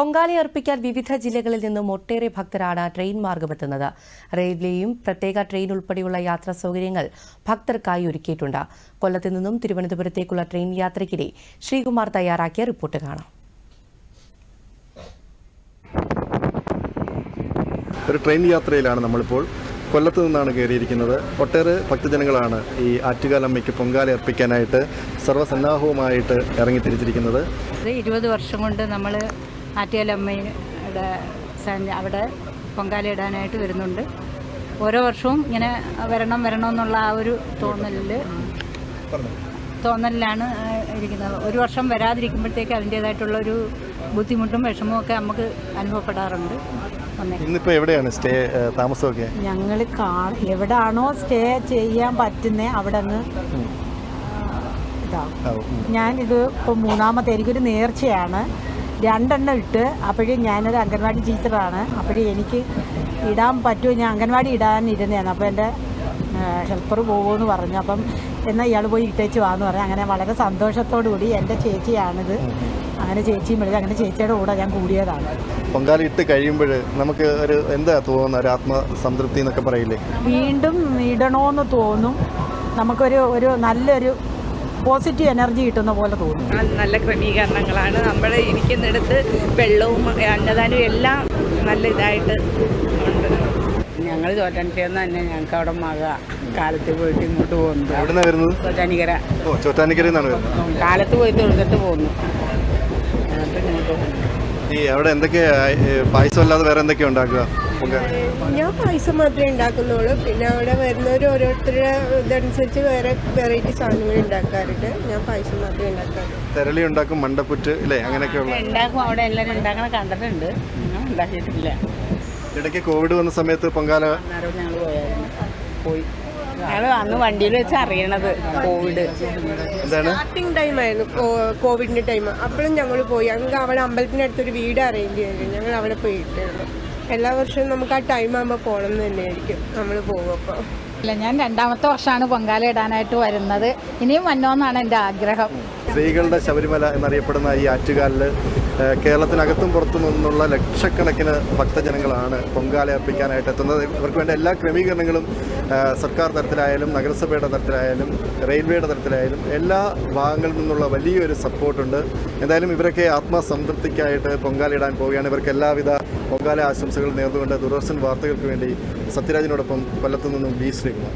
പൊങ്കാലി അർപ്പിക്കാൻ വിവിധ ജില്ലകളിൽ നിന്നും ഒട്ടേറെ ഭക്തരാണ് ട്രെയിൻ മാർഗമെത്തുന്നത്. റെയിൽവേയും പ്രത്യേക ട്രെയിൻ ഉൾപ്പെടെയുള്ള യാത്രാ സൗകര്യങ്ങൾ ഭക്തർക്കായി ഒരുക്കിയിട്ടുണ്ട്. കൊല്ലത്ത് നിന്നും തിരുവനന്തപുരത്തേക്കുള്ള ട്രെയിൻ യാത്രയ്ക്കിടെ ശ്രീകുമാർ തയ്യാറാക്കിയ റിപ്പോർട്ട് കാണാം. ഒരു ട്രെയിൻ യാത്രയിലാണ് നമ്മളിപ്പോൾ. കൊല്ലത്ത് നിന്നാണ് കയറിയിരിക്കുന്നത്. ഒട്ടേറെ ഭക്തജനങ്ങളാണ് ഈ ആറ്റുകാലമ്മയ്ക്ക് പൊങ്കാല അർപ്പിക്കാനായിട്ട് സർവസന്നാഹവുമായിട്ട് ഇറങ്ങി തിരിച്ചിരിക്കുന്നത് ഇത് ഇരുപത് വർഷം കൊണ്ട് നമ്മൾ ആറ്റുകാലമ്മയുടെ സന്നി- അവിടെ പൊങ്കാല ഇടാനായിട്ട് വരുന്നുണ്ട്. ഓരോ വർഷവും ഇങ്ങനെ വരണം വരണം എന്നുള്ള ആ ഒരു തോന്നലിൽ തോന്നലിലാണ് ഇരിക്കുന്നത്. ഒരു വർഷം വരാതിരിക്കുമ്പോഴത്തേക്ക് അതിന്റേതായിട്ടുള്ള ഒരു ബുദ്ധിമുട്ടും വിഷമവും ഒക്കെ നമുക്ക് അനുഭവപ്പെടാറുണ്ട്. ഇന്നിപ്പോ ഇന്നിപ്പോൾ എവിടെയാണ് സ്റ്റേ താമസമൊക്കെ? ഞങ്ങൾ കാ എവിടാണോ സ്റ്റേ ചെയ്യാൻ പറ്റുന്നത് അവിടെ നിന്ന് ഇതാവും. ഞാനിത് ഇപ്പോൾ മൂന്നാമത്തെ എനിക്കൊരു നേർച്ചയാണ്. രണ്ടെണ്ണം ഇട്ട് അപ്പോഴും ഞാനൊരു അംഗൻവാടി ടീച്ചറാണ്. അപ്പോഴും എനിക്ക് ഇടാൻ പറ്റുമോ? ഞാൻ അംഗൻവാടി ഇടാൻ ഇരുന്നതാണ് അപ്പോൾ എന്റെ ഹെൽപ്പർ പോകുമെന്ന് പറഞ്ഞു. അപ്പം എന്നാൽ ഇയാൾ പോയി ഇട്ടേച്ച് വാന്ന് പറഞ്ഞു. അങ്ങനെ വളരെ സന്തോഷത്തോടു കൂടി എന്റെ ചേച്ചിയാണിത്. അങ്ങനെ ചേച്ചിയും വിളിച്ച് അങ്ങനെ ചേച്ചിയുടെ കൂടെ ഞാൻ കൂടിയതാണ്. പൊങ്കാല ഇട്ട് കഴിയുമ്പോൾ നമുക്ക് ഒരു എന്താ തോന്നുന്ന ഒരു ആത്മസംതൃപ്തി എന്നൊക്കെ പറയില്ലേ? വീണ്ടും ഇടണമെന്ന് തോന്നും. നമുക്കൊരു ഒരു നല്ലൊരു പോസിറ്റീവ് എനർജി കിട്ടുന്ന പോലെ തോന്നും. ന- നല്ല ക്രമീകരണങ്ങളാണ്. നമ്മൾ ഇരിക്കുന്നിടത്ത് വെള്ളവും അന്നദാനവും എല്ലാം നല്ല ഇതായിട്ട് ഉണ്ട്. ഞങ്ങൾ ചോറ്റാനിക്കരന്ന് തന്നെ ഞങ്ങൾക്ക് അവിടെ മക കാലത്ത് പോയിട്ട് ഇങ്ങോട്ട് പോകുന്നു. ചോറ്റാനിക്കര. ഓ ചോറ്റാനിക്കരയിൽ വരുന്നത്. കാലത്ത് പോയിട്ട് ഒഴുകത്ത് പോകുന്നു. ഇങ്ങോട്ട് പോകുന്നു. ഈ അവിടെ എന്തൊക്കെ പായസം അല്ലാതെ വേറെ എന്തൊക്കെയാ ഉണ്ടാക്കുക? ഞാൻ പായസം മാത്രമേ ഉണ്ടാക്കുന്നുള്ളൂ. പിന്നെ അവിടെ വരുന്നവർ ഓരോരുത്തരുടെ ഇതനുസരിച്ച് വേറെ വെറൈറ്റി സാധനങ്ങൾ ഉണ്ടാക്കാറുണ്ട്. ഞാൻ പായസം മാത്രമേ ഉണ്ടാക്കാറുള്ളൂ. തെരളി ഉണ്ടാക്കും മണ്ടപ്പുറ്റ് അല്ലേ അങ്ങനെയൊക്കെയുള്ള. ഉണ്ടാക്കും. അവിടെ എല്ലാവരും ഉണ്ടാക്കണ കണ്ടിട്ടുണ്ട്. ഞാൻ ഉണ്ടാക്കിയിട്ടില്ല. ഇടയ്ക്ക് കോവിഡ് വന്ന സമയത്ത് പൊങ്കാല ഞങ്ങൾ പോയായിരുന്നു. പോയി. ഞങ്ങൾ അന്ന് വണ്ടിയിൽ വെച്ച് അറിയണത് കോവിഡ് എന്താണ്? സ്റ്റാർട്ടിങ് ടൈമായിരുന്നു കോവിഡിന്റെ ടൈം അപ്പോഴും ഞങ്ങൾ പോയി. ഞങ്ങൾക്ക് അവിടെ അമ്പലത്തിനടുത്തൊരു വീട് അറേഞ്ച് ചെയ്തിരുന്നു. ഞങ്ങൾ അവിടെ പോയിട്ടുള്ളൂ. എല്ലാ വർഷവും നമുക്ക് ആ ടൈം ആകുമ്പോൾ പോകണം എന്ന് തന്നെയായിരിക്കും നമ്മൾ പോകും അപ്പോൾ ഇല്ല ഞാൻ രണ്ടാമത്തെ വർഷമാണ് പൊങ്കാല ഇടാനായിട്ട് വരുന്നത്. ഇനിയും വന്നോന്നാണ് എന്റെ ആഗ്രഹം. സ്ത്രീകളുടെ ശബരിമല എന്നറിയപ്പെടുന്ന ഈ ആറ്റുകാലിൽ കേരളത്തിനകത്തും പുറത്തും നിന്നുള്ള ലക്ഷക്കണക്കിന് ഭക്തജനങ്ങളാണ് പൊങ്കാല അർപ്പിക്കാനായിട്ട് എത്തുന്നത്. ഇവർക്ക് വേണ്ട എല്ലാ ക്രമീകരണങ്ങളും സർക്കാർ തലത്തിലായാലും നഗരസഭയുടെ തലത്തിലായാലും റെയിൽവേയുടെ തലത്തിലായാലും എല്ലാ ഭാഗങ്ങളിൽ നിന്നുള്ള വലിയൊരു സപ്പോർട്ടുണ്ട്. എന്തായാലും ഇവരൊക്കെ ആത്മസംതൃപ്തിക്കായിട്ട് പൊങ്കാലയിടാൻ പോവുകയാണ്. ഇവർക്ക് എല്ലാവിധ പൊങ്കാല ആശംസകൾ നേർന്നുകൊണ്ട് ദൂരദർശൻ വാർത്തകൾക്ക് വേണ്ടി സത്യരാജിനോടൊപ്പം കൊല്ലത്തു നിന്നും ബി ശ്രീകുമാർ.